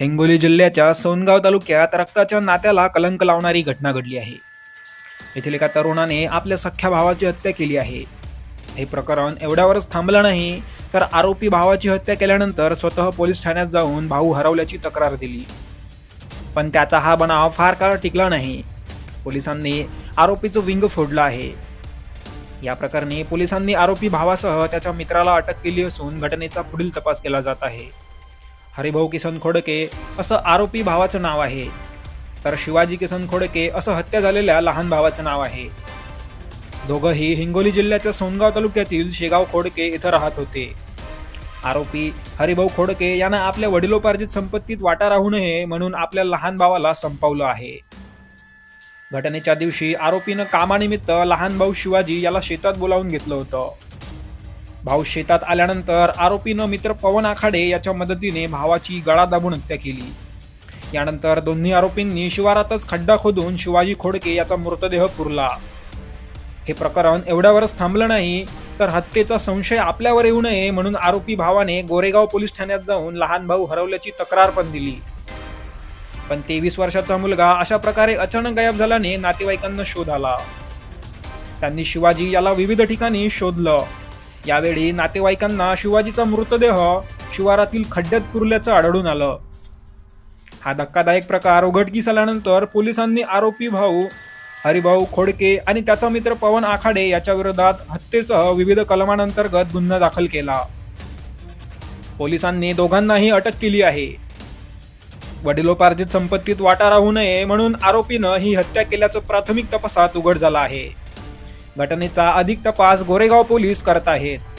हिंगोली जिल्ह्याच्या सोनगाव तालुक्यात रक्ताच्या नात्याला कलंक लावणारी घटना घडली आहे. येथील एका तरुणाने आपल्या सख्ख्या भावाची हत्या केली आहे. हे प्रकरण एवढ्यावरच थांबलं नाही तर आरोपी भावाची हत्या केल्यानंतर स्वतः पोलीस ठाण्यात जाऊन भाऊ हरवल्याची तक्रार दिली. पण त्याचा हा बनाव फार काळ टिकला नाही. पोलिसांनी आरोपीचं विंग फोडलं आहे. या प्रकरणी पोलिसांनी आरोपी भावासह त्याच्या मित्राला अटक केली असून घटनेचा पुढील तपास केला जात आहे. हरिभाऊ किसन खोडके असं आरोपी भावाचं नाव आहे. तर शिवाजी किसन खोडके असं हत्या झालेल्या लहान भावाचं नाव आहे. दोघंही हिंगोली जिल्ह्याच्या सोनगाव तालुक्यातील शेगाव खोडके इथं राहत होते. आरोपी हरिभाऊ खोडके यानं आपल्या वडिलोपार्जित संपत्तीत वाटा राहू नये म्हणून आपल्या लहान भावाला संपवलं आहे. घटनेच्या दिवशी आरोपीनं कामानिमित्त लहान भाऊ शिवाजी याला शेतात बोलावून घेतलं होतं. भाऊ शेतात आल्यानंतर आरोपीनं मित्र पवन आखाडे याच्या मदतीने भावाची गळा दाबून हत्या केली. यानंतर दोन्ही आरोपींनी शिवारातच खड्डा खोदून शिवाजी खोडके याचा मृतदेह पुरला. हे प्रकरण एवढ्यावरच थांबलं नाही तर हत्येचा संशय आपल्यावर येऊ नये म्हणून आरोपी भावाने गोरेगाव पोलीस ठाण्यात जाऊन लहान भाऊ हरवल्याची तक्रार पण दिली. पण तेवीस वर्षाचा मुलगा अशा प्रकारे अचानक गायब झाल्याने नातेवाईकांना शोध आला. त्यांनी शिवाजी याला विविध ठिकाणी शोधलं. यावेळी नातेवाईकांना शिवाजीचा मृतदेह शिवारातील खड्ड्यात पुरल्याचं आढळून आलं. हा धक्कादायक प्रकार उघडकीस आल्यानंतर पोलिसांनी आरोपी भाऊ हरिभाऊ खोडके आणि त्याचा मित्र पवन आखाडे याच्या विरोधात हत्येसह विविध कलमांतर्गत गुन्हा दाखल केला. पोलिसांनी दोघांनाही अटक केली आहे. वडिलोपार्जित संपत्तीत वाटा राहू नये म्हणून आरोपीनं ही हत्या केल्याचं प्राथमिक तपासात उघड झालं आहे. घटनेचा अधिक तपास गोरेगाव पोलीस करत आहेत.